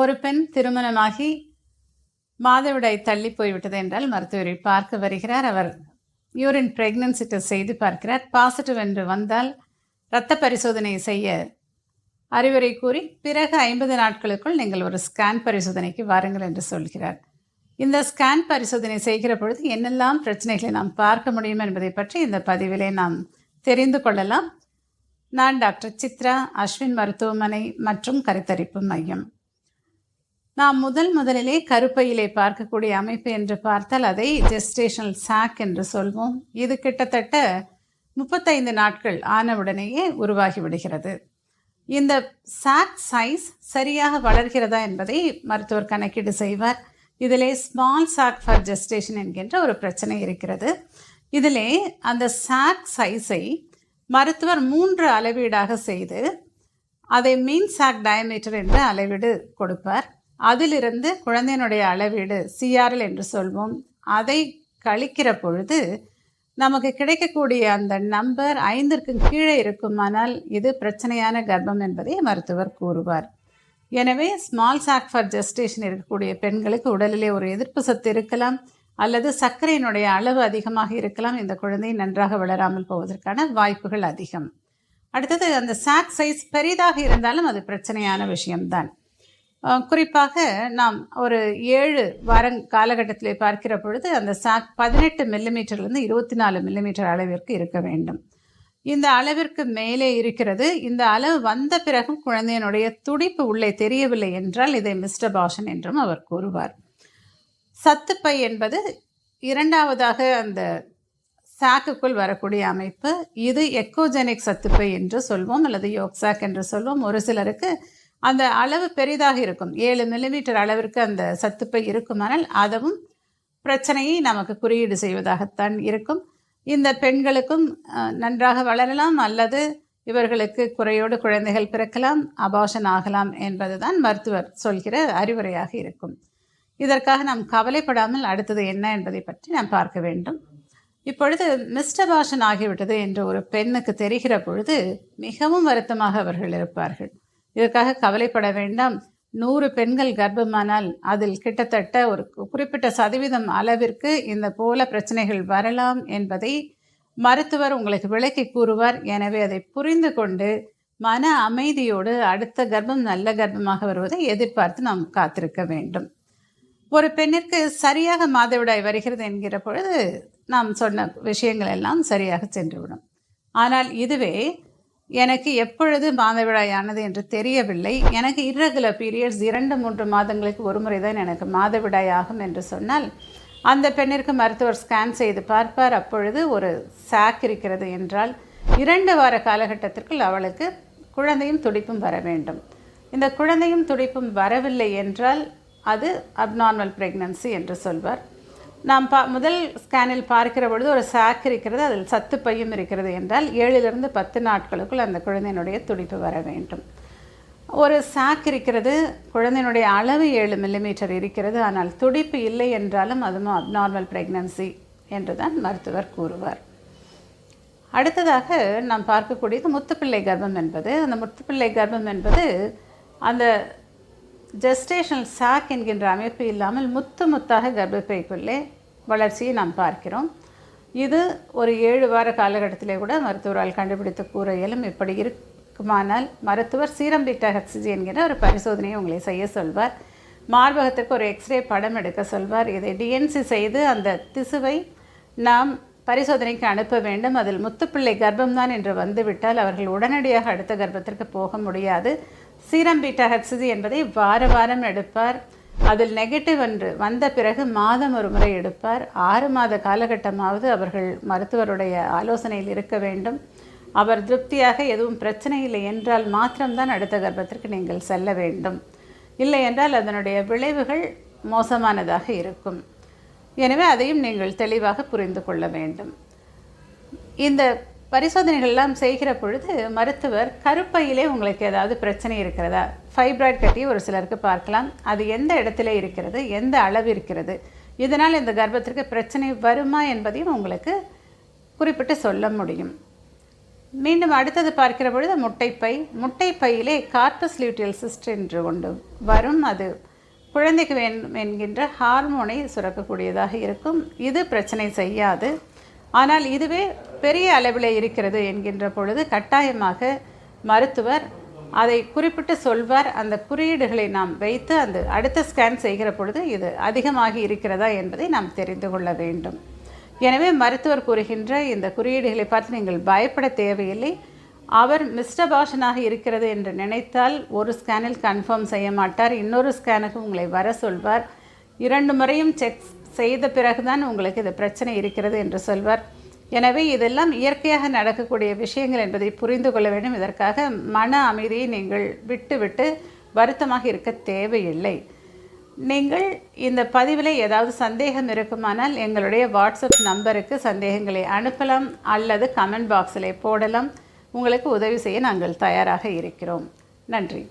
ஒரு பெண் திருமணமாகி மாதவிடாய் தள்ளி போய்விட்டது என்றால் மருத்துவரை பார்க்க வருகிறார். அவர் யூரின் பிரெக்னன்சி டெஸ்ட் செய்து பார்க்கிறார். பாசிட்டிவ் என்று வந்தால் இரத்த பரிசோதனை செய்ய அறிவுரை கூறி பிறகு ஐம்பது நாட்களுக்குள் நீங்கள் ஒரு ஸ்கேன் பரிசோதனைக்கு வாருங்கள் என்று சொல்கிறார். இந்த ஸ்கேன் பரிசோதனை செய்கிற பொழுது என்னெல்லாம் பிரச்சனைகளை நாம் பார்க்க முடியும் என்பதை பற்றி இந்த பதிவிலே நாம் தெரிந்து கொள்ளலாம். நான் டாக்டர் சித்ரா அஸ்வின் மருத்துவமனை மற்றும் கருத்தரிப்பு மையம். நாம் முதல் முதலிலே கருப்பையிலே பார்க்கக்கூடிய அமைப்பு என்று பார்த்தால் அதை ஜெஸ்டேஷனல் சாக் என்று சொல்வோம். இது கிட்டத்தட்ட முப்பத்தைந்து நாட்கள் ஆனவுடனேயே உருவாகி விடுகிறது இந்த சாக் சைஸ் சரியாக வளர்கிறதா என்பதை மருத்துவர் கணக்கீடு செய்வார். இதிலே ஸ்மால் சாக் ஃபார் ஜெஸ்டேஷன் என்கின்ற ஒரு பிரச்சனை இருக்கிறது. இதிலே அந்த சாக் சைஸை மருத்துவர் மூன்று அளவீடாக செய்து அதை மீன் சாக் டயமீட்டர் என்ற அளவீடு கொடுப்பார். அதிலிருந்து குழந்தையினுடைய அளவீடு சிஆர்எல் என்று சொல்வோம். அதை கழிக்கிற பொழுது நமக்கு கிடைக்கக்கூடிய அந்த நம்பர் ஐந்திற்கு கீழே இருக்குமானால் இது பிரச்சனையான கர்ப்பம் என்பதை மருத்துவர் கூறுவார். எனவே ஸ்மால் சாக் ஃபார் ஜெஸ்டேஷன் இருக்கக்கூடிய பெண்களுக்கு உடலிலே ஒரு எதிர்ப்பு சத்து இருக்கலாம் அல்லது சர்க்கரையினுடைய அளவு அதிகமாக இருக்கலாம். இந்த குழந்தை நன்றாக வளராமல் போவதற்கான வாய்ப்புகள் அதிகம். அடுத்தது அந்த சாக் சைஸ் பெரிதாக இருந்தாலும் அது பிரச்சனையான விஷயம்தான். குறிப்பாக நாம் ஒரு ஏழு வாரம் காலகட்டத்தில் பார்க்கிற பொழுது அந்த சாக் பதினெட்டு மில்லிமீட்டர்லேருந்து இருபத்தி நாலு மில்லிமீட்டர் அளவிற்கு இருக்க வேண்டும். இந்த அளவிற்கு மேலே இருக்கிறது. இந்த அளவு வந்த பிறகும் குழந்தையினுடைய துடிப்பு உள்ளே தெரியவில்லை என்றால் இதை மிஸ்டர் பாஷன் என்றும் அவர் கூறுவார். சத்துப்பை என்பது இரண்டாவதாக அந்த சாக்குக்குள் வரக்கூடிய அமைப்பு. இது எக்கோஜெனிக் சத்துப்பை என்று சொல்வோம் அல்லது யோக்சாக் என்று சொல்வோம். ஒரு சிலருக்கு அந்த அளவு பெரிதாக இருக்கும். ஏழு மில்லிமீட்டர் அளவிற்கு அந்த சத்துப்பை இருக்குமானால் அதுவும் பிரச்சனையை நமக்கு குறியீடு செய்வதாகத்தான் இருக்கும். இந்த பெண்களுக்கும் நன்றாக வளரலாம் அல்லது இவர்களுக்கு குறையோடு குழந்தைகள் பிறக்கலாம் அபாஷன் ஆகலாம் என்பதுதான் மருத்துவர் சொல்கிற அறிவுரையாக இருக்கும். இதற்காக நாம் கவலைப்படாமல் அடுத்தது என்ன என்பதை பற்றி நாம் பார்க்க வேண்டும். இப்பொழுது மிஸ்டபாஷன் ஆகிவிட்டது என்று ஒரு பெண்ணுக்கு தெரிகிற பொழுது மிகவும் வருத்தமாக அவர்கள் இருப்பார்கள். இதற்காக கவலைப்பட வேண்டாம். நூறு பெண்கள் கர்ப்பமானால் அதில் கிட்டத்தட்ட ஒரு குறிப்பிட்ட சதவீதம் அளவிற்கு இந்த போல பிரச்சனைகள் வரலாம் என்பதை மருத்துவர் உங்களுக்கு விளக்கி கூறுவார். எனவே அதை புரிந்து கொண்டு மன அமைதியோடு அடுத்த கர்ப்பம் நல்ல கர்ப்பமாக வருவதை எதிர்பார்த்து நாம் காத்திருக்க வேண்டும். ஒரு பெண்ணிற்கு சரியாக மாதவிடாய் வருகிறது என்கிற பொழுது நாம் சொன்ன விஷயங்கள் எல்லாம் சரியாக சென்றுவிடும். ஆனால் இதுவே எனக்கு எப்பொழுது மாதவிடாயானது என்று தெரியவில்லை. எனக்கு இரகுலர் பீரியட்ஸ் இரண்டு மூன்று மாதங்களுக்கு ஒரு முறை தான் எனக்கு மாதவிடாய் ஆகும் என்று சொன்னால் அந்த பெண்ணிற்கு மருத்துவர் ஸ்கேன் செய்து பார்ப்பார். அப்பொழுது ஒரு சாக் இருக்கிறது என்றால் இரண்டு வார காலகட்டத்திற்குள் அவளுக்கு குழந்தையும் துடிப்பும் வர வேண்டும். இந்த குழந்தையும் துடிப்பும் வரவில்லை என்றால் அது அப்நார்மல் ப்ரெக்னன்சி என்று சொல்வார். நாம் பா முதல் ஸ்கேனில் பார்க்கிற பொழுது ஒரு சாக் இருக்கிறது அதில் சத்து பையும் இருக்கிறது என்றால் ஏழிலிருந்து பத்து நாட்களுக்குள் அந்த குழந்தையினுடைய துடிப்பு வர வேண்டும். ஒரு சாக் இருக்கிறது குழந்தையினுடைய அளவு ஏழு மில்லிமீட்டர் இருக்கிறது ஆனால் துடிப்பு இல்லை என்றாலும் அதுவும் அப்நார்மல் ப்ரெக்னன்சி என்று தான் மருத்துவர் கூறுவார். அடுத்ததாக நாம் பார்க்கக்கூடியது முத்துப்பிள்ளை கர்ப்பம் என்பது. அந்த முத்துப்பிள்ளை கர்ப்பம் என்பது அந்த ஜெஸ்டேஷனல் சாக் என்கின்ற அமைப்பு இல்லாமல் முத்து முத்தாக கர்ப்பப்பைக்குள்ளே வளர்ச்சியை நாம் பார்க்கிறோம். இது ஒரு ஏழு வார காலகட்டத்திலே கூட மருத்துவரால் கண்டுபிடித்து கூற இயலும் இப்படி இருக்குமானால் மருத்துவர் சீரம் பீட்டா ஹெச்சிஜி என்கிற ஒரு பரிசோதனையை உங்களை செய்ய சொல்வார். மார்பகத்திற்கு ஒரு எக்ஸ்ரே படம் எடுக்க சொல்வார். இதை டிஎன்சி செய்து அந்த திசுவை நாம் பரிசோதனைக்கு அனுப்ப வேண்டும். அதில் முத்துப்பிள்ளை கர்ப்பம்தான் என்று வந்துவிட்டால் அவர்கள் உடனடியாக அடுத்த கர்ப்பத்திற்கு போக முடியாது. சீரம் பீட்டா என்பதை வார வாரம் எடுப்பார். அதில் நெகட்டிவ் என்று வந்த பிறகு மாதம் ஒரு முறை எடுப்பார். ஆறு மாத காலகட்டமாவது அவர்கள் மருத்துவருடைய ஆலோசனையில் இருக்க வேண்டும். அவர் திருப்தியாக எதுவும் பிரச்சனை இல்லை என்றால் மாத்திரம்தான் அடுத்த கர்ப்பத்திற்கு நீங்கள் செல்ல வேண்டும். இல்லை என்றால் அதனுடைய விளைவுகள் மோசமானதாக இருக்கும். எனவே அதையும் நீங்கள் தெளிவாக புரிந்து கொள்ள வேண்டும். இந்த பரிசோதனைகள் எல்லாம் செய்கிற பொழுது மருத்துவர் கருப்பையிலே உங்களுக்கு ஏதாவது பிரச்சனை இருக்கிறதா? ஃபைப்ராய்ட் கட்டி ஒரு சிலருக்கு பார்க்கலாம். அது எந்த இடத்துல இருக்கிறது? எந்த அளவு இருக்கிறது? இதனால் இந்த கர்ப்பத்திற்கு பிரச்சனை வருமா என்பதையும் உங்களுக்கு குறிப்பிட்டு சொல்ல முடியும். மீண்டும் அடுத்தது பார்க்கிற பொழுது முட்டைப்பை. முட்டைப்பையிலே கார்பஸ் லியூட்டியல் சிஸ்ட் என்று ஒன்று வரும். அது குழந்தைக்கு வேண்டும் என்கின்ற ஹார்மோனை சுரக்கக்கூடியதாக இருக்கும். இது பிரச்சனை செய்யாது. ஆனால் இதுவே பெரிய அளவில் இருக்கிறது என்கின்ற பொழுது கட்டாயமாக மருத்துவர் அதை குறிப்பிட்டு சொல்வார். அந்த குறியீடுகளை நாம் வைத்து அந்த அடுத்த ஸ்கேன் செய்கிற பொழுது இது அதிகமாக இருக்கிறதா என்பதை நாம் தெரிந்து கொள்ள வேண்டும். எனவே மருத்துவர் கூறுகின்ற இந்த குறியீடுகளை பார்த்து நீங்கள் பயப்பட தேவையில்லை. அவர் மிஸ்டர் பாஷனாக இருக்கிறது என்று நினைத்தால் ஒரு ஸ்கேனில் கன்ஃபார்ம் செய்ய மாட்டார். இன்னொரு ஸ்கேனுக்கு உங்களை வர சொல்வார். இரண்டு முறையும் செக் செய்த பிறகுதான் உங்களுக்கு இது பிரச்சனை இருக்கிறது என்று சொல்வார். எனவே இதெல்லாம் இயற்கையாக நடக்கக்கூடிய விஷயங்கள் என்பதை புரிந்து கொள்ள வேண்டும். இதற்காக மன அமைதியை நீங்கள் விட்டுவிட்டு வருத்தமாக இருக்க தேவையில்லை. நீங்கள் இந்த பதிவில் ஏதாவது சந்தேகம் இருக்குமானால் எங்களுடைய வாட்ஸ்அப் நம்பருக்கு சந்தேகங்களை அனுப்பலாம் அல்லது கமெண்ட் பாக்ஸில் போடலாம். உங்களுக்கு உதவி செய்ய நாங்கள் தயாராக இருக்கிறோம். நன்றி.